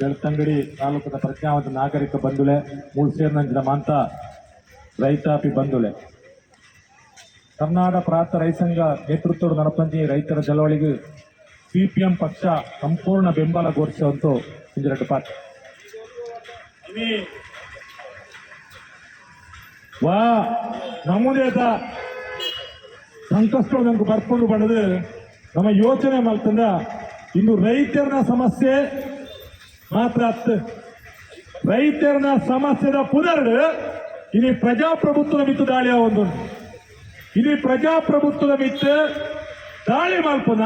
ಬೆಳ್ತಂಗಡಿ ತಾಲೂಕದ ಪ್ರಜ್ಞಾವಂತ ನಾಗರಿಕ ಬಂಧುಲೆ ಮೂರು ಸೇರಿನಂಚಿನ ಮಾಂತ ರೈತಾಪಿ ಬಂಧುಲೆ. ಕರ್ನಾಟಕ ಪ್ರಾಂತ ರೈತ ಸಂಘ ನೇತೃತ್ವದ ನಡಪಂಚಿ ರೈತರ ಚಳವಳಿಗೆ ಸಿಪಿಎಂ ಪಕ್ಷ ಸಂಪೂರ್ಣ ಬೆಂಬಲ ಘೋಷಿಸುವಂತೂ ಇಂದಿರಟ್ಟು ಪಾಠ ఇది ವಾ ಸಂಕಷ್ಟ ಬರ್ಕೊಂಡು ಬಂದದು. ನಮ್ಮ ಯೋಚನೆ ಮಾಡ್ತಂದ, ಇನ್ನು ರೈತರ ಸಮಸ್ಯೆ ಮಾತ್ರ ರೈತರ ಸಮಸ್ಯೆದ ಪುನರ್ಡ್ ಇಲ್ಲಿ ಪ್ರಜಾಪ್ರಭುತ್ವದ ಮಿತ್ತು ದಾಳಿ ಒಂದು. ಇಲ್ಲಿ ಪ್ರಜಾಪ್ರಭುತ್ವದ ಮಿತ್ತು ದಾಳಿ ಮಲ್ಪನ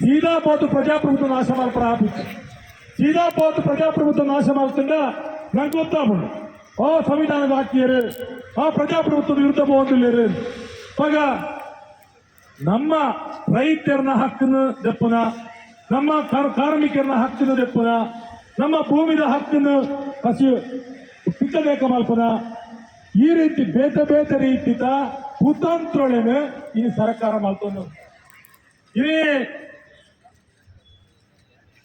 ಸೀದಾ ಪಾತು ಪ್ರಜಾಪ್ರಭುತ್ವ ನಾಶ ಮಾಡ್ತಾರೆ ಆ ಬಿಟ್ಟು ಸೀದಾ ಪಾತು ಪ್ರಜಾಪ್ರಭುತ್ವ ನಾಶ ಮಾಡ್ತಂಡ ನಂಗೆ ಗೊತ್ತಾಗ್ಬಿಡು ಆ ಸಂವಿಧಾನದ ಹಾಕ್ತಿಯರು ಆ ಪ್ರಜಾಪ್ರಭುತ್ವದ ವಿರುದ್ಧ ಬಂದಿಲ್ಲರು ಪಗ ನಮ್ಮ ರೈತರನ್ನ ಹಕ್ಕನ್ನು ದಪ್ಪನ ನಮ್ಮ ಕಾರ್ಮಿಕರನ್ನ ಹಕ್ಕಿನ ದೆಪ್ಪದ ನಮ್ಮ ಭೂಮಿದ ಹಕ್ಕನ್ನು ಹಸಿ ಸಿಕ್ಕಬೇಕ ಮಲ್ಪದ ಈ ರೀತಿ ಬೇತ ಬೇತ ರೀತಿಯ ಕುತಂತ್ರೊಳನೆ ಈ ಸರ್ಕಾರ ಮಲ್ತೊಂದು ಇಲ್ಲಿ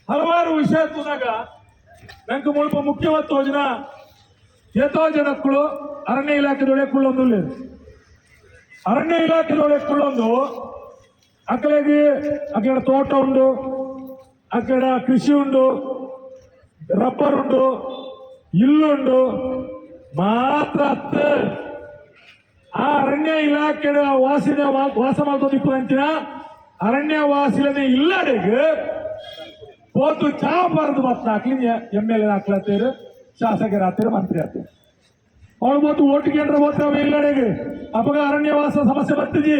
ಹಲವಾರು ವಿಷಯ ತುನಾಗ ನಂಗೆ ಮುಲ್ಪ ಮುಖ್ಯವಾದ ಯೋಜನೆ ಎಷ್ಟೋ ಜನಕ್ಕಳು ಅರಣ್ಯ ಇಲಾಖೆದೊಳೆ ಕೊಳ್ಳೊಂದು ಅರಣ್ಯ ಇಲಾಖೆದೊಳೆ ಕೊಳ್ಳೊಂದು ಅಕ್ಕಲಿಗೆ ಅಕ್ಕ ತೋಟ ಉಂಡು అక్కడ కృషి ಉಂಡು రబ్బర్ ಉಂಡು ఇల్లుండు మాత్ర ಆ ಅರಣ್ಯ ಇಲಾಖೆಯ ವಾಸಿನ ವಾಸ ಮಾಡ್ತೋದಿಪ್ಪ ಅಂತಿನ ಅರಣ್ಯ ವಾಸಿಲನೆ ಇಲ್ಲಡೆಗ ಪೋತು ಚಾ ಬರೆದು ಮತ್ತೆ ಹಾಕ್ಲಿ ಎಂ ಎಲ್ ಎ ಹಾಕ್ಲತ್ತೀರು ಶಾಸಕರ ಹತ್ತಿರ ಮಂತ್ರಿ ಹತ್ತಿರ. ಅವಳು ಮತ್ತು ಓಟು ಕೇಂದ್ರ ಹೋಗ್ತಾವ ಇಲ್ಲಡೆಗ. ಅವಾಗ ಅರಣ್ಯ ವಾಸ ಸಮಸ್ಯೆ ಬರ್ತಿದ್ದಿ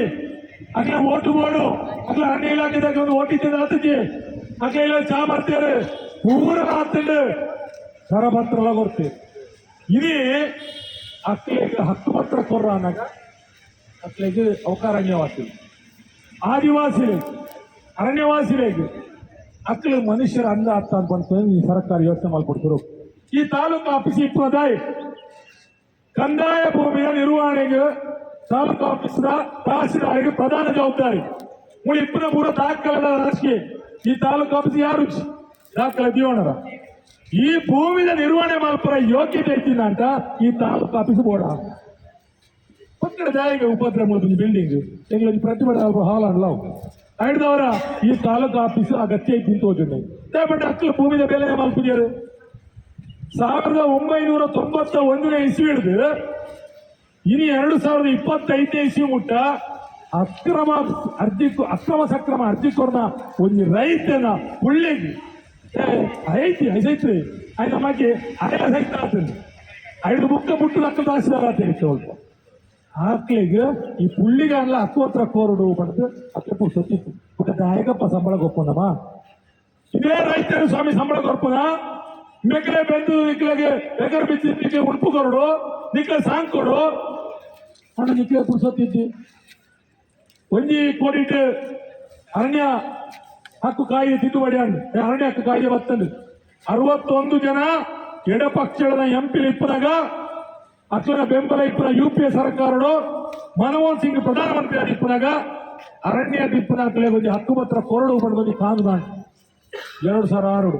ಅಗ್ಲ ಓಟು ಮಾಡು. ಅಗ್ಲ ಅರಣ್ಯ ಇಲಾಖೆದಾಗ ಒಂದು ಓಟಿದ್ದ ಹತ್ತಿದ್ದಿ അകയിലെ ചാമർത്തിയത് ഊര് ഭാഗത്തിന്റെ ಕರಪತ್ರ ಬರ್ತೀವಿ ಇದೇ ಅಕ್ಕಲಿಗೆ ಹಕ್ಕು ಪತ್ರ ಕೊರ್ರ ಅನ್ನಗ ಅಕ್ಕಲಿಗೆ ಅವಕಾರಣ್ಯವಾಸಿಲಿ ಆದಿವಾಸಿಗಳಿಗೆ ಅರಣ್ಯವಾಸಿಗಳಿಗೆ ಅಕ್ಕಲಿಗೆ ಮನುಷ್ಯರ ಅಂದ ಅತ್ತ ಅಂತ ಬಂತು ಈ ಸರ್ಕಾರ ಯೋಚನೆ ಮಾಡಿಕೊಡ್ತಿರು ಈ ತಾಲೂಕು ಆಫೀಸ್ ಇಪ್ಪದಾಯ್ ಕಂದಾಯ ಭೂಮಿಯ ನಿರ್ವಹಣೆಗೆ ತಾಲೂಕು ಆಫೀಸ್ನ ತಹಸೀಲ್ದಾರಿಗೆ ಪ್ರಧಾನ ಜವಾಬ್ದಾರಿ. ಮುಳಿ ಇಪ್ಪನ ಮೂರು ದಾಖಲೆಗಳ ರಾಜಕೀಯ. ಈ ತಾಲೂಕು ಆಫೀಸ್ ಯಾರು? ದಾಖಲೆ ದೀವಣರ ಈ ಭೂಮಿದ ನಿರ್ವಹಣೆ ಮಲ್ಪರ ಯೋಗ್ಯತೆ ಐತಿನ ಅಂತ ಈ ತಾಲೂಕು ಆಫೀಸ್ ಬೋರ್ಡ್ ಪಕ್ಕದ ಜಾಯಿಗೆ ಉಪದ್ರ ಮೂಲಕ ಬಿಲ್ಡಿಂಗ್ ಎಂಗ್ಲಂಜ್ ಪ್ರತಿಭಟನೆ ಹಾಲ್ ಅಲ್ಲ ಐದವರ ಈ ತಾಲೂಕು ಆಫೀಸ್ ಅಗತ್ಯ ಐತಿ ಅಂತ ಹೋಗಿದ್ದೆ ದಯವಿಟ್ಟು ಅಕ್ಕಲು ಭೂಮಿದ ಬೆಲೆ ಮಲ್ಪಿದ್ಯಾರು ಸಾವಿರದ ಒಂಬೈನೂರ ತೊಂಬತ್ತ ಒಂದನೇ ಇಸ್ವಿ ಹಿಡಿದು ಇನ್ನು ಎರಡು ಸಾವಿರದ ಇಪ್ಪತ್ತೈದನೇ ಇಸ್ವಿ ಮುಟ್ಟ ಅಕ್ರಮ ಅರ್ಜಿ ಅಕ್ರಮ ಸಕ್ರಮ ಅರ್ಜಿ ಕೊರನ ಒಂದು ರೈತನ ಏ, ಐತಿ ಐಸೈತ್ರಿ ಆಯ್ತು ನಮಗೆ ಅಯ್ಯ ಸಹಿತ ಆಗ್ತದೆ ಐದು ಬುಕ್ಕ ಮುಟ್ಟು ಅಕ್ಕ ದಾಸಿದಾರ ಅಂತ ಸ್ವಲ್ಪ ಆಕ್ಳಿಗೆ ಈ ಪುಳ್ಳಿಗೆ ಹತ್ತು ಹತ್ರ ಕೋರಡು ಪಡೆದು ಹತ್ತು ಸೊತ್ತಿತ್ತು. ಮತ್ತೆ ನಾಯಕಪ್ಪ ಸಂಬಳ ಒಪ್ಪಂದಮ್ಮ ಇದೇ ರೈತರು ಸ್ವಾಮಿ ಸಂಬಳ ಕೊರ್ಪದ ಮೆಕ್ಕಲೆ ಬೆಂದು ನಿಕ್ಲೆಗೆ ಎಗರ್ ಬಿಚ್ಚಿ ಉಡುಪು ಕೊರಡು ನಿಕ್ಲೆ ಸಾಂಗ್ ಕೊಡು ಅಣ್ಣ ನಿಕ್ಲೆ ಪುರ್ಸೊತ್ತಿದ್ದಿ ಒಂಜಿ ಕೋಡಿಟ್ ಅರಣ್ಯ ಹಕ್ಕು ಕಾಯ್ದೆ ತಿದ್ದುಪಡಿ ಅರಣ್ಯ ಹಕ್ಕು ಕಾಯ್ದೆ ಬರ್ತದೆ. ಅರವತ್ತೊಂದು ಜನ ಎಡಪಕ್ಷಗಳ ಎಂಪಿ ಇಪ್ಪದಾಗ ಅಕ್ಲನ ಬೆಂಬಲ ಇಪ್ಪನ ಯು ಪಿ ಎ ಸರ್ಕಾರಡು ಮನಮೋಹನ್ ಸಿಂಗ್ ಪ್ರಧಾನಮಂತ್ರಿ ಆದ ಇಪ್ಪನಾಗ ಅರಣ್ಯ ದಿಪ್ಪನ ಒಂದು ಹಕ್ಕು ಪತ್ರ ಕೊರಡು ಪಡೆದು ಕಾನೂನು ಎರಡು ಸಾವಿರ ಆರು.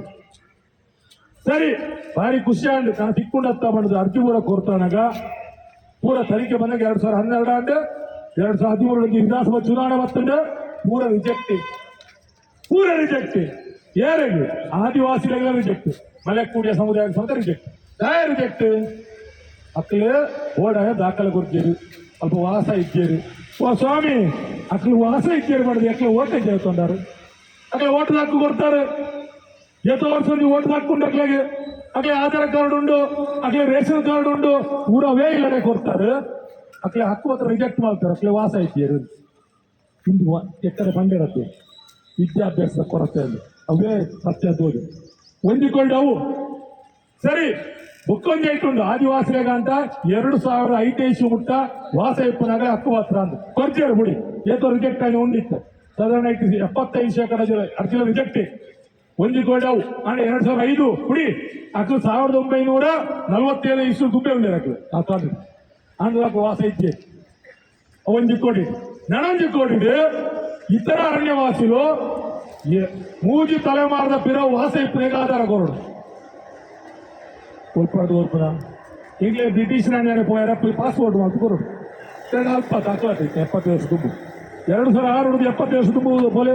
ಸರಿ, ಭಾರಿ ಖುಷಿ ಆಂಡ್ ನಾನು ತಿಕ್ಕೊಂಡತ್ತ ಮಾಡಿದ ಅರ್ಜಿ ಪೂರ ಕೋರ್ತಾನಾಗ ಪೂರ ತನಿಖೆ ಬಂದಾಗ ಎರಡು ಸಾವಿರ ಹನ್ನೆರಡು ಅಂಡ್ ಎರಡ್ ಸಾವಿರದ ಹದಿಮೂರರಲ್ಲಿ ವಿಧಾನಸಭಾ ಚುನಾವಣೆ ಪೂರ ರಿಜೆಕ್ಟ್ ಪೂರ ರಿಜೆಕ್ಟ್ ಯಾರಿಗೆ ಆದಿವಾಸಿಗಳ ರಿಜೆಕ್ಟ್ ಮಲೆಕೂಡಿಯ ಸಮುದಾಯ ಸಮೇತ ರಿಜೆಕ್ಟ್ ಯಾರು ರಿಜೆಕ್ಟ್ ಅಕ್ಕಳು ಓಡ ದಾಖಲೆ ಕೊಡ್ತೀರಿ. ಸ್ವಲ್ಪ ವಾಸ ಇದ್ದೀರಿ. ಓ ಸ್ವಾಮಿ ಅಕ್ಕಳು ವಾಸ ಇದ್ದೀರಿ ಮಾಡಿದ್ರೆ ಅಕ್ಕಳು ಓಟೆ ತೊಂದಾರು ಅಕ್ಕಳು ಓಟ್ ಹಾಕು ಕೊಡ್ತಾರೆ. ಎಷ್ಟೋ ವರ್ಷ ನೀವು ಓಟ್ ಹಾಕೊಂಡು ಅಕ್ಲಾಗೆ. ಅಕ್ಲೆ ಆಧಾರ್ ಕಾರ್ಡ್ ಉಂಡು ಅಕ್ಲೆ ರೇಷನ್ ಕಾರ್ಡ್ ಉಂಡು ಊರವೇ ಇಲ್ಲದೆ ಕೊಡ್ತಾರೆ. ಅಕ್ಲೆ ಹಕ್ಕು ಹತ್ರ ರಿಜೆಕ್ಟ್ ಮಾಡ್ತಾರೆ. ಅಕ್ಲೆ ವಾಸ ಇಂದು ವ- ಎಕ್ಕಡೆ ಬಂದಿರತ್ತೆ ವಿದ್ಯಾಭ್ಯಾಸದ ಕೊರತೆ ಅಲ್ಲಿ ಅವೇ ಸತ್ಯ ತೋದು ಹೊಂದಿಕೊಂಡವು. ಸರಿ, ಬುಕ್ಕೊಂದು ಇಟ್ಟುಂಡು ಆದಿವಾಸಿಗ ಅಂತ ಎರಡು ಸಾವಿರದ ಐದು ಇಸ್ವಿ ಮುಟ್ಟ ವಾಸ ಇಪ್ಪನಾಗ ಹಕ್ಕು ಹತ್ರ ಅಂತ ಕೊಡ್ತೀರಿ ಬಿಡಿ. ಏತೋ ರಿಜೆಕ್ಟ್ ಆಗಿ ಉಂಡಿತ್ತು ಸಾಧಾರಣ ಐದು ಎಪ್ಪತ್ತೈದು ಶೇಕಡ ಅರ್ಜಿಲ ರಿಜೆಕ್ಟ್ ಹೊಂದಿಕೊಂಡವು. ಅಂದ್ರೆ ಎರಡು ಸಾವಿರದ ಐದು. ಬಿಡಿ. ಅಕ್ಲು ಸಾವಿರದ ಒಂಬೈನೂರ ನಲವತ್ತೇಳು ಇಸು ದುಬ್ಬೆ ಉಂಡೆ ಅಕ್ಲು. ಆ ತಾಂಡ್ರೆ ಅಂದ್ರೆ ವಾಸ ಇದ್ದೆ ಒಂಜಿ ಕೋಟಿ ನನೊಂಜಿ ಕೋಟಿ ಇತರ ಅರಣ್ಯವಾಸಿಗಳು ಮೂಜಿ ತಲೆಮಾರದ ಪಿರ ವಾಸ ಇಪ್ಪನೇಗ ಆಧಾರ ಕೊರಡು ಉಳ್ಪದ ಈಗಲೇ ಬ್ರಿಟಿಷ್ ರಾಣ್ಯನೇ ಪೋಯಾರ ಪಾಸ್ಪೋರ್ಟ್ ಮಾತು ಕೊರಡು ಎರಡು ಅಲ್ಪ ದಾಖಲಾತೈತೆ ಎಪ್ಪತ್ತು ವರ್ಷ ತುಂಬು. ಎರಡು ಸಾವಿರ ಆರು ಹಿಡಿದು ಎಪ್ಪತ್ತು ವರ್ಷ ತುಂಬುವುದು ಪೋಲೆ?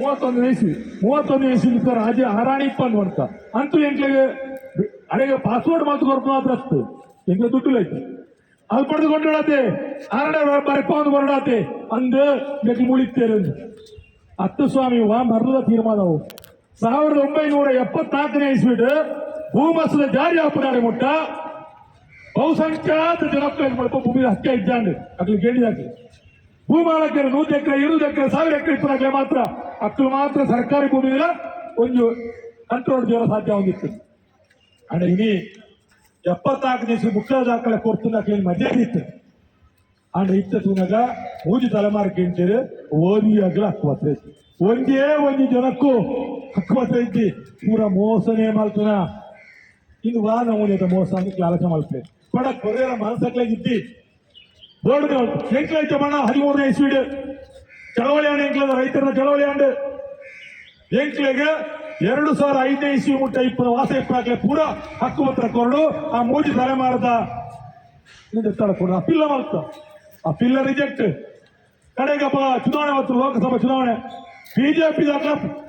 ಮೂವತ್ತೊಂದು ವಯಸ್ಸು. ಮೂವತ್ತೊಂದು ವಯಸ್ಸು ಇರ್ತಾರೆ ರಾಜ್ಯ ಹರಾಣಿ ಇಪ್ಪಂದು ಅಂತ ಅಂತೂ ಎಂಕ್ಲೆಗೆ ಅಡೆಗೆ ಪಾಸ್ಪೋರ್ಟ್ ಮಾತು ಕೊಡ್ತು ಮಾತ್ರ ಅಷ್ಟು. ಎಂಕ್ಲೆ ದುಡ್ಡು ಅಲ್ಲಿ ಪಡೆದು ಕೊಂಡಾಡತ್ತೆ ಆರಡೆ ಬರಪೊಂದು ಹೊರಡಾತೆ ಅಂದು ನೆಗ್ ಮುಳಿತೇರು ಅತ್ತ ಸ್ವಾಮಿ, ವಾ ಮರದ ತೀರ್ಮಾನವು. ಸಾವಿರದ ಒಂಬೈನೂರ ಎಪ್ಪತ್ನಾಲ್ಕನೇ ಇಸ್ಬಿಟ್ಟು ಭೂಮಸದ ಜಾರಿ ಹಾಪನಾಡೆ ಮುಟ್ಟ. ಬಹುಸಂಖ್ಯಾತ ಜನಪ್ರಿಯ ಭೂಮಿ ಹಕ್ಕೆ ಇದ್ದಾಂಡು ಅಕ್ಲಿ ಗೇಡಿದಾಕಿ ಭೂಮಾಲಕ್ಕೆ ನೂರು ಎಕರೆ ಇರುವುದು ಎಕರೆ, ಸಾವಿರ ಎಕರೆ ಇಪ್ಪನಾಗಲೇ ಮಾತ್ರ. ಅಕ್ಕಳು ಮಾತ್ರ ಸರ್ಕಾರಿ ಭೂಮಿಯಿಂದ ಒಂದು ಕಂಟ್ರೋಲ್ ಜೋರ ಸಾಧ್ಯ ಹೊಂದಿತ್ತು. ಅಂದ್ರೆ ಇನಿ ಎಪ್ಪತ್ನಾಲ್ಕು ದಿವಸ ಮುಖ್ಯ ದಾಖಲೆ ಕೊಡ್ತುನ ಕ್ಲೀನ್ ಮಧ್ಯೆ ಇತ್ತು. ಆಂಡ ಇತ್ತ ತೂನಗ ಮೂಜಿ ತಲೆಮಾರಿಗೆ ಇಂಟೀರು ಓದಿಯಾಗಲ ಹಕ್ಕುವತ್ರ ಇತ್ತು ಒಂದೇ ಒಂದು ಜನಕ್ಕೂ ಹಕ್ಕುವತ್ರ ಐತಿ. ಪೂರ ಮೋಸನೇ ಮಾಡ್ತುನ. ಇನ್ನು ವಾ ನಮೂನೆದ ಮೋಸ ಅಂತ ಆಲೋಚನೆ ಮಾಡ್ತೇವೆ ಬಡ ಕೊರೆಯರ ಮನಸ್ಸಕ್ಲಾಗ ಇದ್ದಿ. ಬೋರ್ಡ್ ಎಂಕ್ಲೈತೆ ಬಣ್ಣ ಹದಿಮೂರನೇ ಇಸ್ವೀಡ್. ಚಳವಳಿ ಆಂಡ ಎಂಕ್ಲದ ರೈತರನ್ನ ಚಳವಳಿ ಆಂಡ್ ಎಂಕ್ಲೆಗೆ ಎರಡು ಸಾವಿರ ಐದನೇ ಇಸ್ವಿ ಮುಟ್ಟ ಇಪ್ಪತ್ತು ವಾಸ ಪೂರ ಪೂರ ಹಕ್ಕುಪತ್ರ ಕೊರಡು. ಆ ಮೂಜಿ ತಲೆಮಾರದ ಪಿಲ್ಲ ಅಪಿಲ್ಲ ಮಾಡ್ತ ಅಪಿಲ್ಲ ರಿಜೆಕ್ಟ್ ಕಡೆಗಪ್ಪ ಚುನಾವಣೆ ಮತ್ತು ಲೋಕಸಭಾ ಚುನಾವಣೆ. ಬಿಜೆಪಿ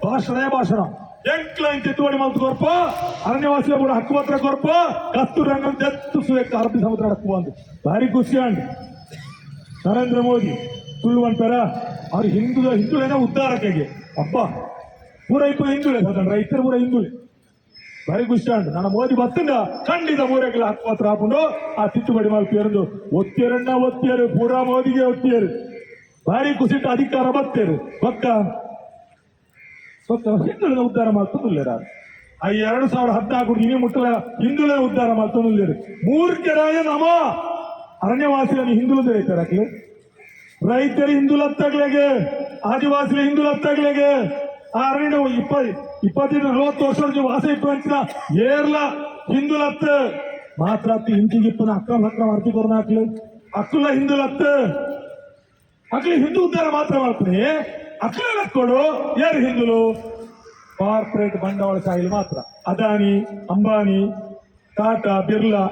ಭಾಷಣ ಭಾಷಣ. ಎಂಟ್ಲೈನ್ ತಿದ್ದುಪಡಿ ಮಾಡ್ತು ಕೊರ್ಪ. ಅರಣ್ಯವಾಸಿಗಳ ಕೂಡ ಹಕ್ಕುಪತ್ರ ಕೊರ್ಪ. ಕತ್ತು ರಂಗ ಸುರೇಖ ಅರಬ್ಬಿ ಸಮುದ್ರ ಹಕ್ಕು ಅಂದು ಭಾರಿ ಖುಷಿ ಅಂಡ್ ನರೇಂದ್ರ ಮೋದಿ ಸುಳ್ಳು ಅಂತಾರ ಅವ್ರು ಹಿಂದೂ ಹಿಂದೂ ಉದ್ಧಾರಕ್ಕೆ ಅಪ್ಪ ಇಪ್ಪ ಹಿಂದುಳೆ ಸಾಧಾರಣ ರೈತರು ಪೂರ ಹಿಂದುಳೆ. ಬಾರಿ ಖುಷಿ ಅಂಡ್ ನನ್ನ ಮೋದಿ ಬತ್ತಂಗ ಖಂಡಿತ ಮೂರೆಗಳ ಹತ್ರ ಹಾಕೊಂಡು ಆ ತಿದ್ದುಪಡಿ ಪೇರಂದು ಒತ್ತೇರಣ್ಣ ಒತ್ತೇರು ಪೂರಾ ಮೋದಿಗೆ ಒತ್ತೇರು ಭಾರಿ ಖುಷಿ ಅಧಿಕಾರ ಬತ್ತೇರು ಬಕ್ಕ ಗೊತ್ತಾ? ಹಿಂದುಳಿದ ಉದ್ಧಾರ ಮಾಡ್ತಂದಿಲ್ಲ ಆ ಎರಡು ಸಾವಿರ ಹದಿನಾಲ್ಕು ಇನಿ ಮುಟ್ಟಲ ಹಿಂದುಳಿದ ಉದ್ಧಾರ ಮಾಡ್ತಂದಿಲ್ಲ ಮೂರ್ಖರಾಯ ನಮ! ಅರಣ್ಯವಾಸಿಗಳನ್ನು ಹಿಂದುಳಿದ ರೈತರಾಗ್ಲಿ. ರೈತರು ಹಿಂದುಲತ್ತಾಗ್ಲೆಗೆ ಆದಿವಾಸಿಗಳು ಹಿಂದುಲತ್ತಾಗ್ಲೆಗೆ ಆ ನಾವು ಇಪ್ಪ, ಇಪ್ಪತ್ತೈದು, ನಲವತ್ತು ವರ್ಷದ ವಾಸ ಅಂತ ಏರ್ಲ ಹಿಂದುಲತ್ತ. ಮಾತ್ರ ಇಂಚಿಗೆ ಇಪ್ಪನ ಅಕ್ಕ ಹತ್ರ ಮಾಡ್ತಿದ್ದವ್ರನ್ನ ಹಾಕ್ಲಿ ಅಕ್ಕಲ ಹಿಂದುಲತ್ತ. ಅಕ್ಲಿ ಹಿಂದೂ ಉದ್ದಾರ ಮಾತ್ರ ಮಾಡ್ತೀನಿ ಅಕ್ಲ ಕೊಡು? ಯಾರು ಹಿಂದುಲು? ಕಾರ್ಪೊರೇಟ್ ಬಂಡವಾಳಶಾಹಿ ಮಾತ್ರ. ಅದಾನಿ, ಅಂಬಾನಿ, ಟಾಟಾ, ಬಿರ್ಲಾ.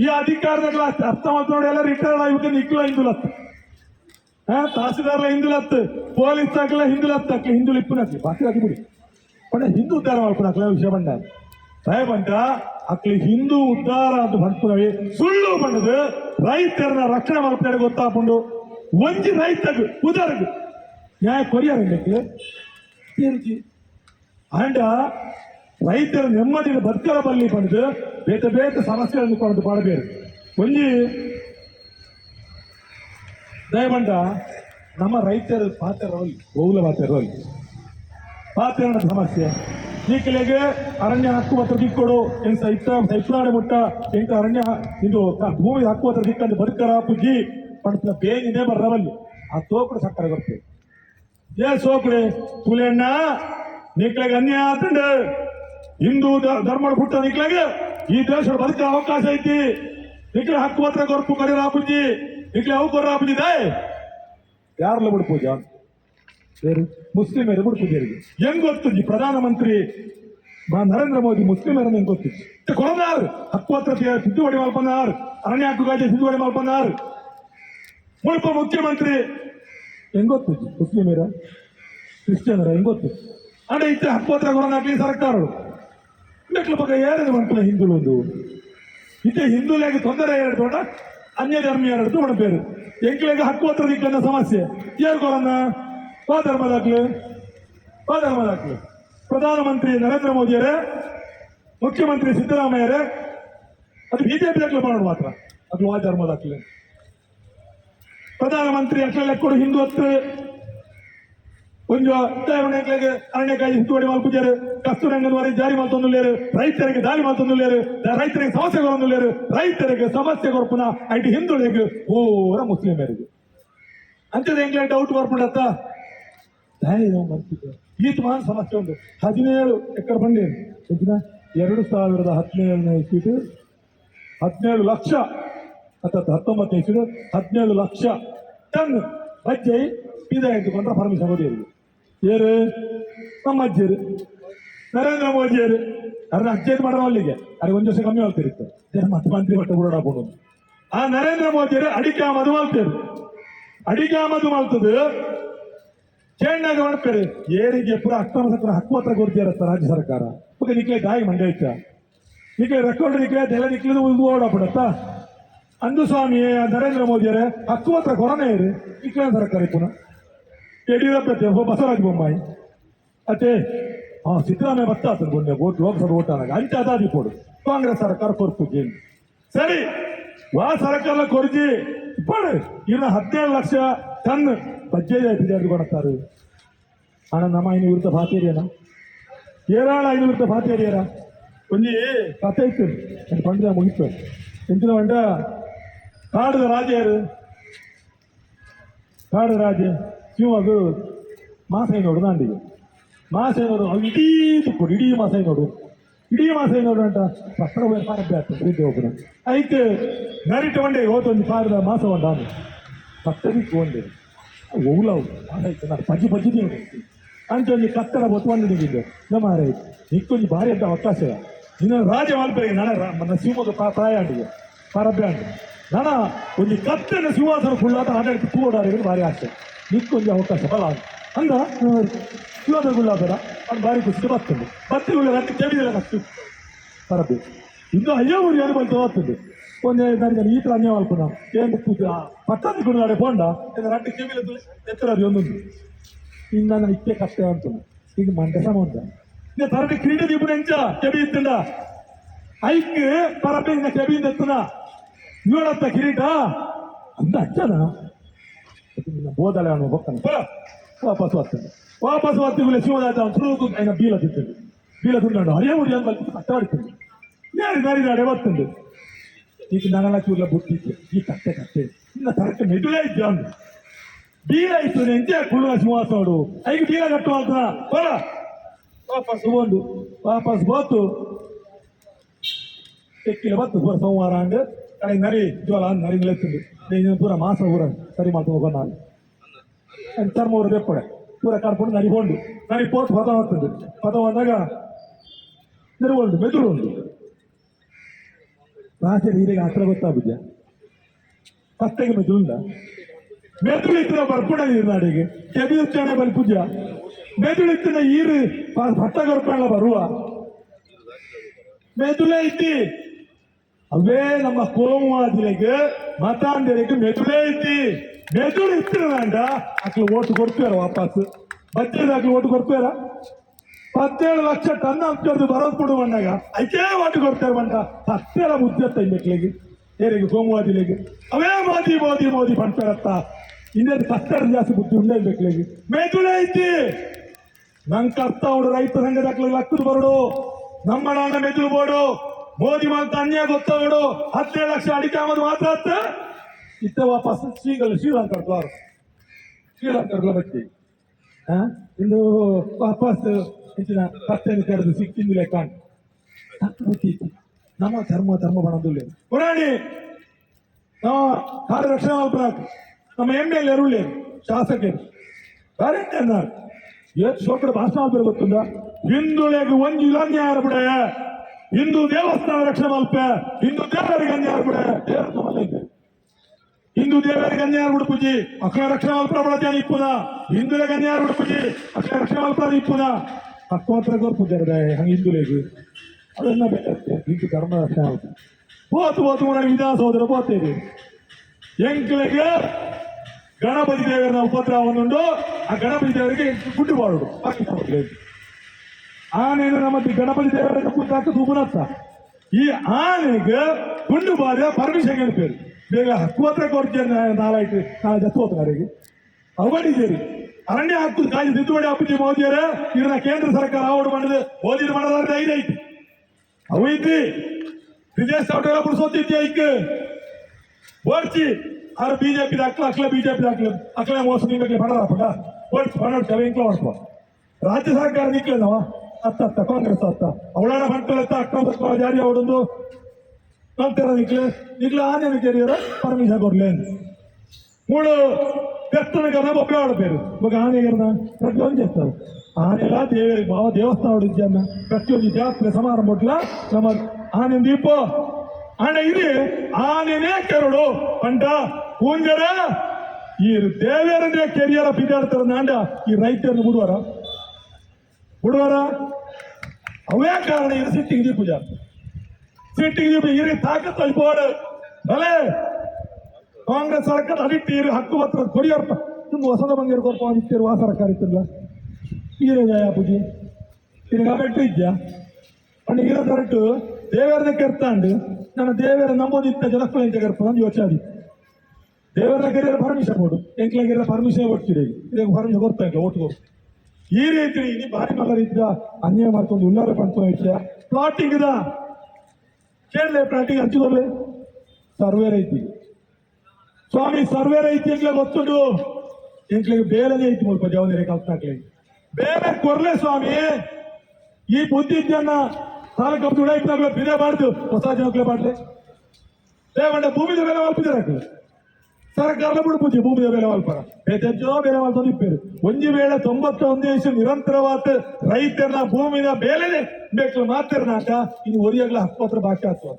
ಈ ಅಧಿಕಾರದಾಗ ಅರ್ಥ ಮಾಡ್ಕೊಂಡು ಎಲ್ಲ ರಿಟೈರ್ಡ್ ಆಗಿಬಿಟ್ಟು ನಿಕ್ಲ ಹಿಂದುಲತ್ತ. ತಹಸೀಲ್ದಾರ್ಲ ಹಿಂದುಲತ್ತ ಪೊಲೀಸ್ ತಕ್ಕಲ್ಲ ಹಿಂದುಲತ್ತ ಅಕ್ಲ ಇಪ್ಪು ಇಪ್ಪನಕ್ಲಿ ಬಾಕಿ ಹಾಕಿ ಬಿಡಿ. ಪಂಡ ಹಿಂದೂ ಉದ್ಧಾರ ಮಾಡ್ಕೊಳಕ್ಲ ವಿಷಯ ಬಂಡ ಸಾಹೇಬ್ ಅಂತ ಅಕ್ಲಿ ಹಿಂದೂ ಉದ್ಧಾರ ಅಂತ ಬಂದ್ಪುನವಿ ಸುಳ್ಳು ಬಂಡದು ರೈತರನ್ನ ರಕ್ಷಣೆ ಮಾಡ್ತಾರೆ ಗೊತ್ತಾಕೊಂಡು ಒಂಜಿ ರೈತಗ್ ಉದಾರಗ. ನ್ಯಾಯ ಕೊರಿಯಾರ ತಿರುಗಿ ಅಂಡ ರೈತರ ನೆಮ್ಮದಿನ ಬದುಕಲ ಬಲ್ಲಿ ಬಂದು ಬೇತ ಬೇತ ಸಮಸ್ಯೆಗಳನ್ನು ಕೊಂಡು ಪಾಡಬೇರು ಒಂಜಿ ದಯಮಂಡ ನಮ್ಮ ರೈತರ ಪಾತ್ರ ಬಹುಲ ಪಾತ್ರ ಪಾತ್ರ ಸಮಸ್ಯೆ. ಈಕಲೆಗೆ ಅರಣ್ಯ ಹಕ್ಕುಪತ್ರ ದಿಕ್ಕೊಡು ಎಂತ ಇತ್ತ ಸೈಪ್ರಾಡೆ ಮುಟ್ಟ, ಎಂತ ಅರಣ್ಯ, ಇದು ಹಕ್ಕು ಭೂಮಿ ಹಕ್ಕುಪತ್ರ ದಿಕ್ಕಂದು ಬದುಕರ ಪುಜ್ಜಿ ಪಡ್ತ ಬೇಗಿನೇ ಬರ್ರವಲ್ಲಿ ಆ ತೋಕಡೆ ಸಕ್ಕರೆ ಬರ್ತೇವೆ ಏ ಸೋಕುಡೆ ತುಲೆಣ್ಣ ನಿಕ್ಲೆಗೆ ಅನ್ಯಾಯ ಆತಂಡ. ಹಿಂದೂ ಧರ್ಮ ಪುಟ್ಟ ನಿಕ್ಲೆಗೆ ಈ ದೇಶ ಬದುಕ ಅವಕಾಶ ಐತಿ. ನಿಕ್ಲೆ ಹಕ್ಕುಪತ್ರ ಕೊರಪು ಕರೀರ ಆಪುಜಿ ನಿಕ್ಲೆ ಅವು ಕೊರ್ರ ಆಪುಜಿದೆ ಯಾರಲ್ಲ ಬಿಡು ಪೂಜಾ? ಬೇರೆ ಮುಸ್ಲಿಮರು ಬಿಡು ಪೂಜಾರಿಗೆ ಹೆಂಗ್ ಗೊತ್ತಿದ್ದಿ ಪ್ರಧಾನಮಂತ್ರಿ ಬ- ನರೇಂದ್ರ ಮೋದಿ ಮುಸ್ಲಿಮರ ಹೆಂಗ್ ಗೊತ್ತಿತ್ತು ಕೊಡದಾರ್ ಹಕ್ಕುಪತ್ರ ತಿ- ತಿದ್ದುಪಡಿ ಮಲ್ಪನಾರ್ ಅರಣ್ಯ ಹಕ್ಕು ಕಾಯ್ದೆ ತಿದ್ದುಪಡಿ ಮಲ್ಪನ್ನಾರು ಮುಲ್ಪ ಮುಖ್ಯಮಂತ್ರಿ. ಹೆಂಗ್ ಗೊತ್ತಿದ್ದಿ ಮುಸ್ಲಿಮರ ಕ್ರಿಶ್ಚಿಯನರ ಹೆಂಗ್ ಗೊತ್ತು? ಅಂದ್ರೆ ಇತ್ತೆ ಹಕ್ಕುಪತ್ರ ಕೊಡೋನಾಗ್ಲಿ ಸರ್ಕಾರಗಳು. ಮೆಟ್ಲ ಪಕ್ಕ ಏರಿದ ಹಿಂದುಳು ಒಂದು ಇತ್ತೆ ಹಿಂದುಳಿಗೆ ತೊಂದರೆ ಎರಡು ಅನ್ಯ ಧರ್ಮೀಯರದ್ದು ಮಣಪೇರು ಎಂಕ್ಲೆಗೆ ಹಕ್ಕುಪತ್ರ ದಿಕ್ಕನ್ನ ಸಮಸ್ಯೆ. ಯಾರು ಕೊರನ್ನ? ಆ ಧರ್ಮದಾಗ್ಲಿ ಆ ಧರ್ಮದಾಗ್ಲಿ ಪ್ರಧಾನಮಂತ್ರಿ ನರೇಂದ್ರ ಮೋದಿಯರೇ, ಮುಖ್ಯಮಂತ್ರಿ ಸಿದ್ದರಾಮಯ್ಯರೇ, ಅದು ಬಿಜೆಪಿ ದಾಖಲೆ ಮಾಡೋದು ಮಾತ್ರ. ಅದು ಆ ಧರ್ಮದಾಗ್ಲಿ. ಪ್ರಧಾನಮಂತ್ರಿ ಅಕ್ಲೆಲ್ಲ ಕೊಡು ಹಿಂದೂ ಹತ್ತು ಒಂದು ಉದಾಹರಣೆಗೆ ಅರಣ್ಯಕಾಯಿ ಹಿಂದುವಡಿ ಮಲ್ಪುಜರು ಕಸ್ತೂರಿ ಅಂಗನವಾಡಿ ಜಾರಿ ಮಾಡ್ತೊಂದುಲ್ಲೇರು. ರೈತರಿಗೆ ದಾರಿ ಮಾಡ್ತೊಂದುಲ್ಲೇರು. ರೈತರಿಗೆ ಸಮಸ್ಯೆ ಕೊರೊಂದುಲ್ಲೇರು ರೈತರಿಗೆ ಸಮಸ್ಯೆ ಕೊರಪುನ ಐಟಿ ಹಿಂದುಳಿಗೆ ಓರ ಮುಸ್ಲಿಮರಿಗೆ. ಅಂತದ ಹೆಂಗ್ಲೆ ಡೌಟ್ ಬರ್ಬಿಡತ್ತ? ಈತ ಮಹಾನ್ ಸಮಸ್ಯೆ ಉಂಟು ಹದಿನೇಳು ಎಕರೆ ಬಂಡಿ? ಎರಡು ಸಾವಿರದ ಹದಿನೇಳನೇ ಇಸ್ವಿದು ಹದಿನೇಳು ಲಕ್ಷ. ಹತ್ತತ್ತು ಹತ್ತೊಂಬತ್ತನೇ ಇಸ್ವಿದು ಹದಿನೇಳು ಲಕ್ಷ ಟನ್ ಬಜ್ಜೆ ಬೀದ ಇಟ್ಟುಕೊಂಡ್ರೆ ಪರ್ಮಿಷನ್ ಕೊಡಿಯೋದು ಏರು? ನಮ್ಮ ಅಜ್ಜಿಯರು ನರೇಂದ್ರ ಮೋದಿಯರು ಅವ್ರನ್ನ ಅಜ್ಜೇದು ಮಾಡೋ ಅಲ್ಲಿಗೆ. ಅವ್ರಿಗೆ ಒಂದು ದಿವಸ ಕಮ್ಮಿ ಆಗ್ತಿರುತ್ತೆ ಜನ ಮತ್ತೆ ಮಂತ್ರಿ ಮಟ್ಟ ಓಡಾಡಬಹುದು ಆ ನರೇಂದ್ರ ಮೋದಿಯರು ಅಡಿಕೆ ಆಮದು ಮಾಡ್ತಾರೆ ಅಡಿಕೆ ಆಮದು ಮಾಡ್ತದೆ ಚೇಣ್ಣಾಗ ಮಾಡ್ತಾರೆ ಏರಿಗೆ ಪುರ ಅಕ್ರಮ ಸಕ್ರ ಹಕ್ಕು ಹತ್ರ ಕೊಡ್ತೀರತ್ತ ರಾಜ್ಯ ಸರ್ಕಾರ. ಮತ್ತೆ ನಿಕ್ಲೆ ದಾಯಿ ಮಂಡ್ಯ ಇತ್ತ ನಿಕ್ಲೆ ರೆಕಾರ್ಡ್ ನಿಕ್ಲೆ ಎಲ್ಲ ನಿಕ್ಲೆ ಓಡಾಡ್ಬಿಡತ್ತ? ಅಂದು ಸ್ವಾಮಿ ನರೇಂದ್ರ ಮೋದಿಯರೇ ಹಕ್ಕು ಹತ್ರ ಕೊರೋನಾ ಇರಿ. ನಿಕ್ಲೆ ಸರ್ಕಾರ ಪುನಃ. ಯಡಿಯೂರಪ್ಪ ಬಸವರಾಜ ಬೊಮ್ಮಾಯಿ. ಅತ್ತೆ ಆ ಸಿದ್ದರಾಮಯ್ಯ ಬರ್ತಾ ಆತನ ಬೊನ್ನೆ ಓಟ್ ಲೋಕಸಭೆ ಓಟ್ ಆದಾಗ. ಅಂಚೆ ಅದಾದಿ ಕೊಡು. ಕಾಂಗ್ರೆಸ್ ಸರ್ಕಾರ ಕೊರ್ಪು ಜೇನು ಸರಿ ವಾ ಸರ್ಕಾರ ಕೊರಿಜಿ ಇಪ್ಪಡು ಇನ್ನು ಹದಿನೇಳು ಲಕ್ಷ ಟನ್ ಬಜ್ಜೆಯ ಬಿಜೆಪಿ ಕೊಡುತ್ತಾರೆ ಹಣ ನಮ್ಮ ಐನು ವಿರುದ್ಧ ಭಾತೇರಿಯನ ಏರಾಳ ಐನು ವಿರುದ್ಧ ಭಾತೇರಿಯರ ಒಂಜಿ ಕಥೆ ಇತ್ತು. ಅದು ಪಂಡಿತ ಮುಗಿತು. ಎಂಚಿನ ಬಂಡ ಕಾಡದ ರಾಜ ಯಾರು? ಕಾಡು ರಾಜ. ಶಿವದು ಮಾಸೈನೋಡು ದಾಂಡಿಗೆ ಮಾಸೈ ನೋಡು, ಅವು ಇಡೀ ತುಪ್ಪಡು ಇಡೀ ಮಾಸೈನೋಡು ಇಡೀ ಮಾಸೈನೋಡು ಅಂತ ಪತ್ರ ವ್ಯಾಪಾರ ಆಗ್ತದೆ ಒಬ್ಬರು ಐತೆ ನರಿಟ ಒಂಡೆ ಹೋತೊಂದು ಪಾರದ ಮಾಸ ಒಂದು ಅಂದ್ರೆ ಪತ್ತದಿಕ್ಕು ಒಂದೇ. ಓಲವು ಆಯ್ತು, ನಾನು ಪಜ್ಜಿ ಅಂತ ಅಂಚೊಂದು ಕತ್ತರ ಬೊತ್ಕೊಂಡು ನಿಂತಿದ್ದೆ ನಮ್ಮ ಆರೈತು ನಿಕ್ಕೊಂದು ಭಾರಿ ಅಂತ ಅವಕಾಶ ಇನ್ನು ರಾಜ ನನ ರಾ- ನನ್ನ ಶಿವಮೊಗ್ಗ ಪ್ರಾಯ ಅಂಡಿಗೆ ಪಾರಬ್ಯ ಅಂಡಿಗೆ ನನ, ಒಂದು ಕತ್ತನ ಸಿಂಹಾಸನ ಕುಳ್ಳಾದ ಆಡಳಿತ ಕೂಡ ಭಾರಿ ಆಸೆ. ನಿಕ್ಕೊಂದು ಅವಕಾಶ ಬಲ ಅಲ್ಲ ಅಂದ ಗುಲಾಬರ ಅದು ಭಾರಿ ಖುಷಿ ಬರ್ತದೆ ಬತ್ತಿಗಳ ರಕ್ತ ಕೇಳಿದ್ರೆ ಕಷ್ಟ ಬರಬೇಕು ಇನ್ನು ಅಯ್ಯೋ ಊರು ಏನು ಬಂತು ಹೋಗ್ತದೆ ಒಂದೇ ನನಗೆ ಈ ತರ ಅನ್ಯ ಅಲ್ಪನ ಏನು ಪೂಜೆ ಪಟ್ಟದ ಗುರುನಾಡೆ ಇದು ರಟ್ಟು ಕೆವಿಲ ಎತ್ತರ ಅದು ಒಂದೊಂದು. ಇನ್ನು ನನ್ನ ಇಕ್ಕೆ ಕಷ್ಟ ಅಂತ. ಈಗ ಮಂಡ್ಯ ಸಮ ಉಂಟ. ಇನ್ನು ತರಟಿ ಕ್ರೀಡೆ ದೀಪನ ಎಂಚ ಕೆಬಿ ಇತ್ತಂಡ ಐಕ್ ಪರಬಿ ಇನ್ನ ಕೆಬಿಯಿಂದ ಎತ್ತನ ಇವಳತ್ತ ಕಿರೀಟ. ಅಂದ ಅಜ್ಜನ. ಓದಲೆ ಅವನು ಹೋಗ್ತಾನೆ ಬರ ವಾಪಸ್ ಬರ್ತಾನೆ ವಾಪಸ್ ಬರ್ತೀವಿ ಇಲ್ಲಿ ಶಿವದಾದ ಅವನು ಸುರುಕು ಆಯ್ನ ಬೀಲ ತಿಂತಾನೆ ಬೀಲ ತಿಂದಾಡು ಹರಿಯ ಮುಡಿ ಅಂತ ಬಲ್ಕಿ ಕಷ್ಟ ಆಡ್ತಾನೆ ನೇರಿ ದಾರಿ ದಾಡೆ ಬರ್ತಾನೆ ಈಗ ನನಲ್ಲ ಚೂರ್ಲ ಬುದ್ಧಿದ್ದೆ ಈ ಕತ್ತೆ ಕತ್ತೆ ಇನ್ನ ಕರೆಕ್ಟ್ ಮೆದುಲೇ ಇದ್ದೆ ಅವನು ಬೀಲ ಇತ್ತು ಎಂತೆ ಕುಡುಗ ಸಿಂಹಾಸ ನೋಡು ಐಗೆ ಬೀಲ ಕಟ್ಟುವಂತ ಬರ ವಾಪಸ್ ಬಂದು ವಾಪಸ್ ಬಂತು ಎಕ್ಕಿಲ ಬತ್ತು ಬರ ಸೋಮವಾರ ಅಂಡ್ ಕಡೆ ನರಿ ಜ್ವಲ ನರಿ ನಿಲೆತ್ತುಂಡು ನೀನು ಪೂರ ಮಾಸ ಊರ ಸರಿ ಮಾಡ್ಕೊಂಡು ಹೋಗೋಣ ನಾನು ಚರ್ಮ ಊರ ತೆಪ್ಪಡೆ ಪೂರ ಕರ್ಕೊಂಡು ನರಿ ಹೋಂಡು. ನರಿ ಪೋಟ್ ಪದ ಹೋಗ್ತದೆ ಪದ ಬಂದಾಗ ನೆರವೊಂದು ಮೆದುಳು ಉಂಟು ಭಾಷೆ ಹೀರಿಗೆ ಹತ್ರ ಗೊತ್ತಾಗುಜ ಕತ್ತೆಗೆ ಮೆದುಳು ಉಂಡ ಮೆದುಳು ಇತ್ತಿನ ಬರ್ಪುಡ ನೀರು ನಾಡಿಗೆ. ಕೆಬಿ ಉಚ್ಚಾರಣೆ ಬಲಿ ಪೂಜ ಮೆದುಳು ಇತ್ತಿನ ಈರು ಭಟ್ಟ ಗರ್ಪಣ ಬರುವ. ಮೆದುಳೇ ಇತ್ತಿ. ಅವೇ ನಮ್ಮ ಕೋಮುವಾದಿಗಳಿಗೆ ಮತಾಂಧರಿಗೆ ಮೆದುಳೇ ಐತಿ ಮೆದುಳು ಇತ್ತಿರಂಡ ಅಕ್ಲು ಓಟು ಕೊಡ್ತೀರ ವಾಪಸ್? ಬಜ್ಜೆದಾಗ್ಲಿ ಓಟು ಕೊಡ್ತೀರ? ಹತ್ತೇಳು ಲಕ್ಷ ಟನ್ ಅಂತ ಬರೋದು ಕೊಡು ಬಂದಾಗ ಐಕೆ ಓಟು ಕೊಡ್ತಾರೆ ಬಂದ ಹತ್ತೇಳ ಮುದ್ದತ್ತ ಮಕ್ಕಳಿಗೆ ಏರಿಗೆ ಕೋಮುವಾದಿಗಳಿಗೆ ಅವೇ ಮೋದಿ ಮೋದಿ ಮೋದಿ ಪಂಚಾರತ್ತ ಇನ್ನೇನು ಕಷ್ಟ ಜಾಸ್ತಿ ಬುದ್ಧಿ ಉಂಡೆ ಮಕ್ಕಳಿಗೆ ಮೆದುಳೇ ಐತಿ ನಂಗೆ ಕರ್ತ ರೈತ ಸಂಘದ ಲಕ್ಕದು ಬರಡು. ನಮ್ಮ ನಾಡ ಮೆದುಳು ಬೋಡು. ಮೋದಿ ಮಾಡ್ತಾ ಅನ್ಯಾಯ ಗೊತ್ತಾ ನೋಡು ಲಕ್ಷ ಅಡಿಕೆ ಆಗೋದು ಮಾತ್ರ ಹತ್ತೆ ಇತ್ತ ವಾಪಸ್ ಶ್ರೀಗಳು ಶ್ರೀಲಂಕರ್ ದ್ವಾರ ಶ್ರೀಲಂಕರ್ ಬಗ್ಗೆ ಇನ್ನು ವಾಪಸ್ ಹೆಚ್ಚಿನ ಕರ್ತೇನೆ ಕರೆದು ಸಿಕ್ಕಿಂದಿಲ್ಲ ಕಾಣ್ ನಮ್ಮ ಧರ್ಮ ಧರ್ಮ ಬಣದಿಲ್ಲ. ಪುರಾಣಿ. ನಮ್ಮ ಕಾರ್ಯರಕ್ಷಣಾ ಅಪರಾಧ ನಮ್ಮ ಎಂ ಎಲ್ ಎರುಳ್ಳಿ ಶಾಸಕರು. ಕರೆಂಟ್ ಏನ್ ಸೋಕಡ ಭಾಷಣ ಬರ್ಬೇಕಂದ ಹಿಂದುಳಿಗೆ ಒಂದು ಇಲಾಖೆ ಯಾರು ಬಿಡ ಹಿಂದೂ ದೇವಸ್ಥಾನ ರಕ್ಷಣೆ ಮಲ್ಪ, ಹಿಂದೂ ದೇವರಿಗೆ ಅನ್ಯಾಯ ಬಿಡ ದೇವರ ನಮ್ಮಲ್ಲಿ ಇಂದು ಹಿಂದೂ. ದೇವರಿಗೆ ಅನ್ಯಾಯ ಬಿಡ್ಪುಜಿ ಅಕ್ಷರ ರಕ್ಷಣೆ ಮಲ್ಪ ಬಳತಿ ಇಪ್ಪುದ ಹಿಂದುಳಿಗೆ ಅನ್ಯಾಯ ಬಿಡ್ಪುಜಿ ಅಕ್ಷರ ರಕ್ಷಣೆ ಮಲ್ಪ ಇಪ್ಪುದ ಅಕ್ಕೋತ್ರ ಗೊರ್ಪುಜಾರ ಹಂಗ ಹಿಂದುಳಿಗೆ ಅದನ್ನ ಬೇಕಾಗ್ತದೆ ಕರ್ಮ ರಕ್ಷಣೆ ಮಲ್ಪ ಹೋತು ಹೋತು ವಿಧಾನ ಸಹೋದರ ಹೋಗ್ತೇವೆ. ಎಂಕ್ಲೆಗೆ ಗಣಪತಿ ದೇವರ ಉಪದ್ರವನ್ನುಂಡು ಆ ಗಣಪತಿ ದೇವರಿಗೆ ಗುಡ್ಡು ಮಾಡುದು ಆನೆಯನ್ನು ನಮ್ಮ ಗಣಪತಿ ದೇವರ ಕೂತಾಕ ಸುಮನತ್ತ ಈ ಆನೆಗೆ ಗುಂಡು ಬಾರ ಪರ್ಮಿಷನ್ ಹೇಳ್ಪೇರು ಬೇಗ ಹಕ್ಕು ಹತ್ರ ಕೊಡ್ತೇನೆ ನಾಲಾಯ್ತು, ನಾಳೆ ದತ್ತು ಹೋಗ್ತಾರೆ ಅವಡಿದ್ದೀರಿ ಅರಣ್ಯ ಹಕ್ಕು ಕಾಯ್ದೆ ತಿದ್ದುಪಡಿ ಅಪ್ಪಿ ಮೋದಿಯರ, ಇದನ್ನ ಕೇಂದ್ರ ಸರ್ಕಾರ ಆವಡು ಮಾಡಿದೆ ಮೋದಿ ಮಾಡೋದಾದ್ರೆ ಐತಿ ಅವು ಐತಿ. ವಿದೇಶ ಅವಟೆಲ್ಲ ಬಿಡಿಸೋತಿದ್ದೆ ಐಕ್. ಓಡ್ಸಿ. ಅವ್ರು ಬಿಜೆಪಿ ಹಾಕ್ಲ ಅಕ್ಲ ಬಿಜೆಪಿ ಹಾಕ್ಲ ಅಕ್ಲ ಮೋಸ ನಿಮಗೆ ಪಡದಾಪಡ ಓಡ್ಸಿ ಪಡ ಇಂಕ್ಲ ಹೊಡ್ಪ ರಾಜ್ಯ ಸರ್ಕಾರ ನಿಕ್ಲ ನಾವ ಅತ್ತ ಕಾಂಗ್ರೆಸ್ ಅತ್ತ ಅವಳಾಣ ಬಂಟುಲತ್ತ ಅಕ್ಕ ಜಾರಿ ಅವಳೊಂದು? ನಂತರ ನಿಕ್ಲೆ ನಿಕ್ಲ ಆನೆನ ಕೆರಿಯರ ಪರಮೇಶ ಕೊರ್ಲೇನ್ ಮೂಳು ಬೆಸ್ತನ ಕನ ಒಬ್ಬ ಆಡಬೇರು ಇವಾಗ ಆನೆಗರ್ನ ಪ್ರತಿಯೊಂದು చేస్తారు ಆನೆಲ್ಲ ದೇವರಿಗೆ ಭಾವ ದೇವಸ್ಥಾನ ಇದ್ದಾನ ಪ್ರತಿಯೊಂದು ಜಾತ್ರೆ ಸಮಾರಂಭ ನಮ್ಮ ಆನೆ ದೀಪ ಆನೆ ಇರಿ. ಆನೆನೇ ಕೆರಡು. ಪಂಡ, ಪೂಂಜರ. ಈ ದೇವರದೇ ಕೆರಿಯರ ಬಿದ್ದಾಡ್ತಾರ ನಾಂಡ. ಈ ರೈತರನ್ನು ಬಿಡುವರ ಬಿಡುವಾರ ಅವೇ ಕಾರಣ ಇದು ಸಿಟ್ಟಿಗೆ ದೀಪ ಜಾತ್ರೆ ಸಿಟ್ಟಿಗೆ ದೀಪ ಇರಿ ತಾಕತ್ ಅಲ್ಬೋಡು ಬಲೆ! ಕಾಂಗ್ರೆಸ್ ಸರ್ಕಾರ ಅಡಿಟ್ಟೀರಿ ಹಕ್ಕು ಪತ್ರ ಕೊಡಿಯರ್ಪ. ತುಂಬ ಹೊಸದ ಬಂಗಿರ ಅಂತಿರುವ ಸರ್ಕಾರ ಇತ್ತಿಲ್ಲ? ಇರೋ ಜಯ ಪೂಜೆ. ಇದಕ್ಕೆ ಕಬೆಟ್ಟು ಇದ್ಯಾ? ಅಣ್ಣ ಇರೋ ಕರೆಕ್ಟ್ ದೇವರನ್ನ ಕೆರ್ತಾಂಡು. ನನ್ನ ದೇವರ ನಂಬೋದಿತ್ತ ಜನಕ್ಕೂ ಎಂತ ಕರ್ಪ, ನಂದು ಯೋಚನೆ ದೇವರ ಕೆರೆಯ ಪರ್ಮಿಷನ್ ಕೊಡು. ಎಂಕ್ಲಾಗಿರೋ ಪರ್ಮಿಷನ್ ಕೊಡ್ತೀರಿ. ಇದಕ್ಕೆ ಪರ್ಮಿಷನ್ ಕೊಡ್ತಾ ಇಲ್ಲ ಓಟ್ ಕೊಡು ಈ ರೀತಿ ಇಲ್ಲಿ ಭಾರಿ ಮಗ ರೀತಿಯ ಅನ್ಯಾಯ ಮಾಡ್ಕೊಂಡು ಉಲ್ಲಾರ ಪಡ್ಕೊಂಡು ವಿಷಯ ಪ್ಲಾಟಿಂಗ್ ಇದ ಕೇಳಲೆ ಪ್ಲಾಟಿಂಗ್ ಹಂಚಿಕೊಡ್ಲೆ ಸರ್ವೇ ರೈತಿ. ಸ್ವಾಮಿ, ಸರ್ವೇ ರೈತಿ ಎಂಕ್ಲೆ ಗೊತ್ತುಂಡು ಎಂಕ್ಲಿಗೆ ಬೇರೆನೇ ಐತಿ ಮುಲ್ಪ ಜವಾಬ್ದಾರಿ ಕಲ್ತಾಕ್ಲಿ ಬೇರೆ ಕೊರ್ಲೆ ಸ್ವಾಮಿ. ಈ ಬುದ್ಧಿ ಜನ ಸಾಲ ಕಂಪ್ನಿ ಉಡಾಯ್ತಾಗ್ಲೇ ಬಿದೆ ಬಾರ್ದು. ಹೊಸ ಜನಕ್ಕೆ ಬಾಡ್ಲೆ ದೇವಂಡ ಭೂಮಿದ ಬೆಲೆ ಮಲ್ಪಿದಾರೆ ಸರ್ಕಾರ ಬಿಡ್ಬೋದು ಭೂಮಿಯ ಬೆಲೆ ಮಲ್ಪರ ಬೇತೆಜ್ಜೋ ಬೆಲೆ ಮಲ್ಪದ ಇಪ್ಪೇರು. ಒಂಜಿ ವೇಳೆ ತೊಂಬತ್ತೊಂದು ದೇಶ ನಿರಂತರವಾದ ರೈತರನ್ನ ಭೂಮಿನ ಬೇಲೆನೆ ಬೇಕು ಮಾತಿರ್ನಾಟ ಇನ್ನು ಒರಿಯಾಗ್ಲ ಹಕ್ಕತ್ರ ಬಾಕಿ ಆಗ್ತದೆ.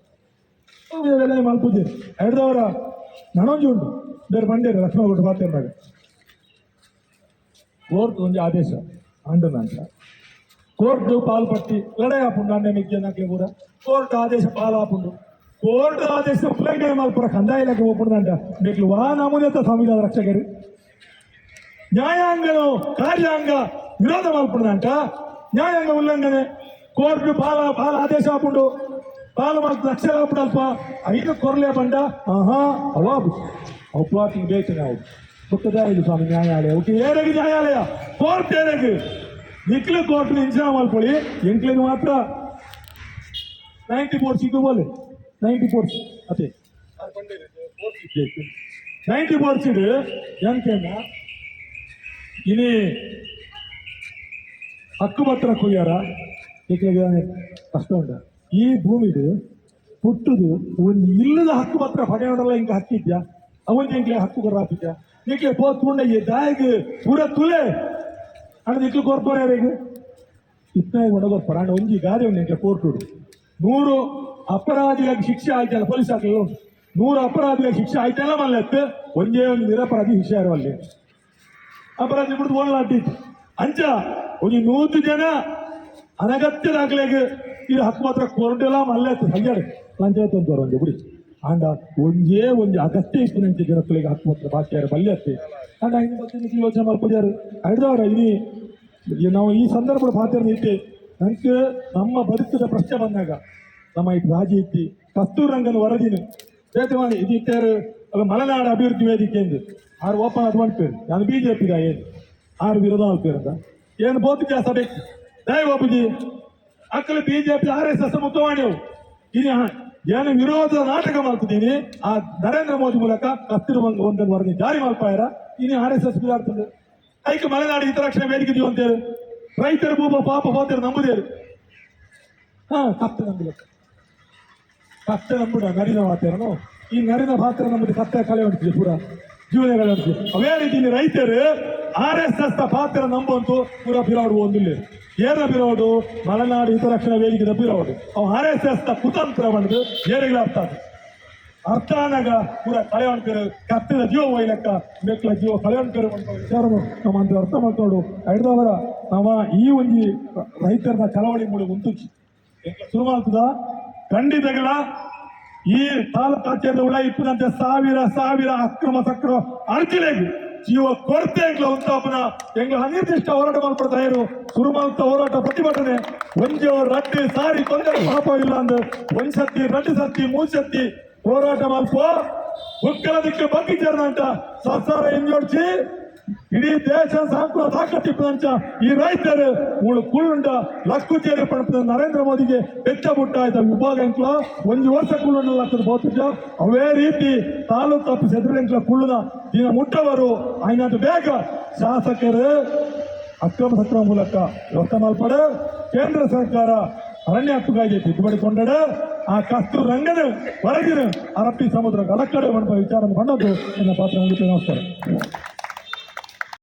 ಭೂಮಿಯ ಬೆಲೆ ಮಲ್ಪುಜೆ ಎರಡದವರ ನನೊಂಜಿ ಉಂಟು. ಬೇರೆ ಬಂಡೇರು, ಲಕ್ಷ್ಮಣ ಕೊಟ್ಟು ಮಾತಿರ್ನಾಗ ಕೋರ್ಟ್ ಒಂದು ಆದೇಶ. ಅಂಡ ನಂತರ ಕೋರ್ಟ್ ಪಾಲ್ಪಟ್ಟಿ, ಲಡಾಯಿ ಹಾಪುಂಡು ಅಣ್ಣ ಮಿಜ್ಜನಕ್ಕೆ ಕೂಡ. ಕೋರ್ಟ್ ಆದೇಶ ಪಾಲ್ ಹಾಪುಂಡು ಕೋರ್ಟ್ ಆದೇಶ ಉಲ್ಲಂಘನೆ ಮಲ್ಪರ ಕಂದಾಯ ಇಲಾಖೆ ಒಪ್ಪುಂದಂಟ ಬೇಕಲು ವಾ ನಮೂನೆತ ಸಂವಿಧಾನ ನ್ಯಾಯಾಂಗನು ಕಾರ್ಯಾಂಗ ವಿರೋಧ ಮಲ್ಪುಂದಂಟ ನ್ಯಾಯಾಂಗ ಉಲ್ಲಂಘನೆ. ಕೋರ್ಟ್ ಪಾಲ ಪಾಲ ಆದೇಶ ಹಾಪುಂಡು ಪಾಲು ಮಾಡ್ತು ಲಕ್ಷ ಹಾಪುಡಲ್ಪ ಐದು ಕೊರ್ಲೆ ಬಂಡ ಆಹಾ ಅವಾಬು ಅಪ್ಲಾಟಿಂಗ್ ಬೇಕು ನಾವು. ಗೊತ್ತದ ಇದು ಸ್ವಾಮಿ ನ್ಯಾಯಾಲಯ. ಓಕೆ ಏನಾಗಿ ನ್ಯಾಯಾಲಯ? ಕೋರ್ಟ್ ಏನಾಗಿ ನಿಕ್ಲು ಕೋರ್ಟ್ ಇಂಜಾ ಮಲ್ಪೊಳಿ ಎಂಕ್ಲಿಗೆ ಮಾತ್ರ. ನೈಂಟಿ ಫೋರ್ ಸಿಗು ಬೋಲೆ ನೈಂಟಿ ಫೋರ್ ಅದೇ. ನೈಂಟಿ ಫೋರ್ ಸೀಡ್ ಎಂಕೇನ ಇನಿ ಹಕ್ಕುಪತ್ರ ಕೊಯ್ಯಾರ? ಏಕೆ ಕಷ್ಟ ಉಂಟ. ಈ ಭೂಮಿದು ಹುಟ್ಟುದು ಒಂದು ಇಲ್ಲದ ಹಕ್ಕುಪತ್ರ ಪಡೆಯೋಣಲ್ಲ ಹಿಂಗೆ ಹಕ್ಕಿದ್ಯಾ? ಅವನ್ ಎಂಕ್ಲೆ ಹಕ್ಕು ಕೊರಾಪಿದ್ಯಾ ಈಗಲೇ ಪೋತ್ಕೊಂಡ ಈ ದಾಯಿಗೆ ಪೂರ ತುಲೆ. ಅಣ್ಣ ನಿಕ್ಲು ಕೋರ್ಪೋರ್ ಯಾರಿಗೆ ಇತ್ನಾಗ ಒಣಗೋರ್ಪರ ಅಣ್ಣ ಒಂಜಿ ಗಾದೆ ಉಂಡು ಎಂಕೆ ಕೋರ್ಟ್ ನೂರು ಅಪರಾಧಿಗಳಿಗೆ ಶಿಕ್ಷೆ ಆಯ್ತಲ್ಲ ಪೊಲೀಸ್ ಹಾಕಲು ನೂರು ಅಪರಾಧಿಗಳಿಗೆ ಶಿಕ್ಷೆ ಆಯ್ತಲ್ಲ ಮಲ್ಲತ್ತು? ಒಂದೇ ಒಂದು ನಿರಪರಾಧಿ ಶಿಕ್ಷೆ ಇರುವಲ್ಲಿ ಅಪರಾಧಿ ಬಿಡುದು ಒಳ್ಳಾಟಿತ್ತು ಅಂಚ, ಒಂದು ನೂರು ಜನ ಅನಗತ್ಯ ದಾಖಲೆಗೆ ಇದು ಹತ್ತು ಮಾತ್ರ ಕೊರಡೆಲ್ಲ ಮಲ್ಲತ್ತು. ಹಂಗಾಡಿ ಪಂಚಾಯತ್ ಅಂತ ಒಂದು, ಬಿಡಿ. ಆಂಡ, ಒಂದೇ ಒಂದು ಅಗತ್ಯ ಇತ್ತು ನಂಚೆ ಜನಗಳಿಗೆ ಹತ್ತು ಮಾತ್ರ. ಮಲ್ಲೆ ಬಲ್ಯತ್ತೆ ಆಂಡ ಮತ್ತೆ ನೀವು ಯೋಚನೆ ಮಾಡ್ಕೊಡ್ಯಾರು ಹಿಡ್ದವ್ರ ಇನಿ ನಾವು ಈ ಸಂದರ್ಭದ ಪಾತ್ರ ನಿಂತೆ. ನಂಗೆ ನಮ್ಮ ಬದುಕದ ಪ್ರಶ್ನೆ ಬಂದಾಗ ನಮ್ಮ ಐಟ್ ರಾಜಿ ಇತ್ತಿ ಕಸ್ತೂರಂಗನ ವರದಿನ. ಬೇತವಾಣಿ ಇದು ಇಟ್ಟಾರು ಅಲ್ಲ ಮಲೆನಾಡು ಅಭಿವೃದ್ಧಿ ವೇದಿಕೆ ಎಂದು. ಆರು ಓಪನ್ ಅದು ಮಾಡ್ಪೇರು ನಾನು ಬಿ ಜೆ ಪಿಗ ಏನು? ಆರು ವಿರೋಧ ಮಾಡ್ಪೇರಂತ ಏನು ಬೋತಿಗೆ ಸಭೆ ದಯ Babuji. ಅಕ್ಕಲು B P R S S ಮುಖವಾಣಿಯವು ಇನ್ನು ಏನು ವಿರೋಧ ನಾಟಕ ಮಾಡ್ತಿದ್ದೀನಿ. ಆ ನರೇಂದ್ರ ಮೋದಿ ಮೂಲಕ ಕಸ್ತೂರಂಗ ಒಂದನ್ನು ವರದಿ ಜಾರಿ ಮಾಡ್ಪಾಯರ. ಇನಿ ಆರ್ ಎಸ್ ಎಸ್ ಬಿದ್ದಾಡ್ತದೆ ಐಕ ಮಲೆನಾಡು ಹಿತರಕ್ಷಣೆ ವೇದಿಕೆ ಅಂತೇಳಿ. ರೈತರ ಭೂಮ ಪಾಪ ಹೋದ್ರೆ ನಂಬುದೇರು ಹಾ ನಂಬಿಲ್ಲ ಕತ್ತೆ ನಂಬುಡ ನರಿನ ಮಾತೇನು ಈ ನರಿನ ಪಾತ್ರ ನಮ್ಮದು ಕತ್ತೆ ಕಲೆ ಹೊಂಟಿದೆ ಪೂರ. ಜೀವನಗಳು ಹೊಂಟಿದೆ ಅವೇ ರೀತಿ ರೈತರು ಆರ್ ಎಸ್ ಎಸ್ ಪಾತ್ರ ನಂಬಂತು ಪೂರ ಬಿರೋಡು ಒಂದಿಲ್ಲ ಏನ ಬಿರೋಡು? ಮಲೆನಾಡು ಹಿತರಕ್ಷಣಾ ವೇದಿಕೆ ಬಿರೋಡು. ಅವು ಆರ್ ಎಸ್ ಎಸ್ ಕುತಂತ್ರ ಬಂದು ಏರಿಗಳ ಅರ್ಥ ಅದು. ಅರ್ಥ ಆನಾಗ ಪೂರ ಕಳೆ ಹೊಣ್ಕರು ಕತ್ತಿನ ಜೀವ ಒಯ್ಲಕ್ಕ ಮೆಕ್ಕಳ ಜೀವ ಕಳೆ ಅಂತ ವಿಚಾರನು ನಮ್ಮ ಅಂತ ಅರ್ಥ ಮಾಡ್ಕೊಂಡು ಐದಾವರ, ನಮ್ಮ ಈ ಒಂದು ರೈತರ ಚಳವಳಿ ಮೂಡಿ ಮುಂತುಚ್ಚಿ ಶುರು ಮಾಡ್ತದ ಖಂಡಿತಗಳ ಈ ತಾಲೂಕು ಕಚೇರಿ ಉಳ ಇಪ್ಪದಂತೆ ಸಾವಿರ ಸಾವಿರ ಅಕ್ರಮ ಸಕ್ರಮ ಅರ್ಜಿಲೆಗೆ ಜೀವ ಕೊರತೆ ಉಂಟಾಪನ ಎಂಗ್ಲ ಅನಿರ್ದಿಷ್ಟ ಹೋರಾಟ ಮಾಡ್ಕೊಳ್ತಾಯಿರು ಶುರು ಮಾಡ್ತ ಹೋರಾಟ ಪ್ರತಿಭಟನೆ. ಒಂಜಿ ರಡ್ಡಿ ಸಾರಿ ತೊಂದರೆ ಪಾಪ ಇಲ್ಲ ಅಂದ್. ಒಂದ್ ಸತ್ತಿ ರಡ್ಡಿ ಸತ್ತಿ ಮೂರ್ ಸತ್ತಿ ಹೋರಾಟ ಮಾಡ್ಕೋ. ಉಕ್ಕಲ ದಿಕ್ಕ ಅಂತ ಸಸಾರ ಎಂಜೋಡ್ಸಿ ಇಡೀ ದೇಶ ಸಾಂಕುಲ ಪ್ರಪಂಚ ಈ ರೈತರು ಮೂಳು ಕುಳ್ಳುಂಡ ಲಕ್ಕು ಚೇರಿ ಪಡ್ಪದ ನರೇಂದ್ರ ಮೋದಿಗೆ ಬೆಚ್ಚ ಬುಟ್ಟ ಆಯ್ತ ವಿಭಾಗ ಎಂಕ್ಲ ಒಂದು ವರ್ಷ ಕುಳ್ಳುಂಡ ಲಕ್ಕದ ಬೋತಿದ್ದ ಅವೇ ರೀತಿ ತಾಲೂಕು ಆಫೀಸ್ ಎದುರೆಂಕ್ಲ ಕುಳ್ಳುನ ದಿನ ಮುಟ್ಟವರು. ಆಯ್ನದು ಬೇಗ ಶಾಸಕರು ಅಕ್ರಮ ಸಕ್ರಮ ಮೂಲಕ ವ್ಯವಸ್ಥೆ ಮಾಲ್ಪಡ ಕೇಂದ್ರ ಸರ್ಕಾರ ಅರಣ್ಯ ಹಕ್ಕುಗಾಗಿ ತಿದ್ದುಪಡಿ ಕೊಂಡಡ. ಆ ಕಸ್ತು ರಂಗನ ಹೊರಗಿನ ಅರಬ್ಬಿ ಸಮುದ್ರ ಕಲಕ್ಕಡೆ ಮಾಡುವ ವಿಚಾರ ಬಂದದ್ದು ನನ್ನ ಪಾತ್ರ ನಮಸ್ಕಾರ.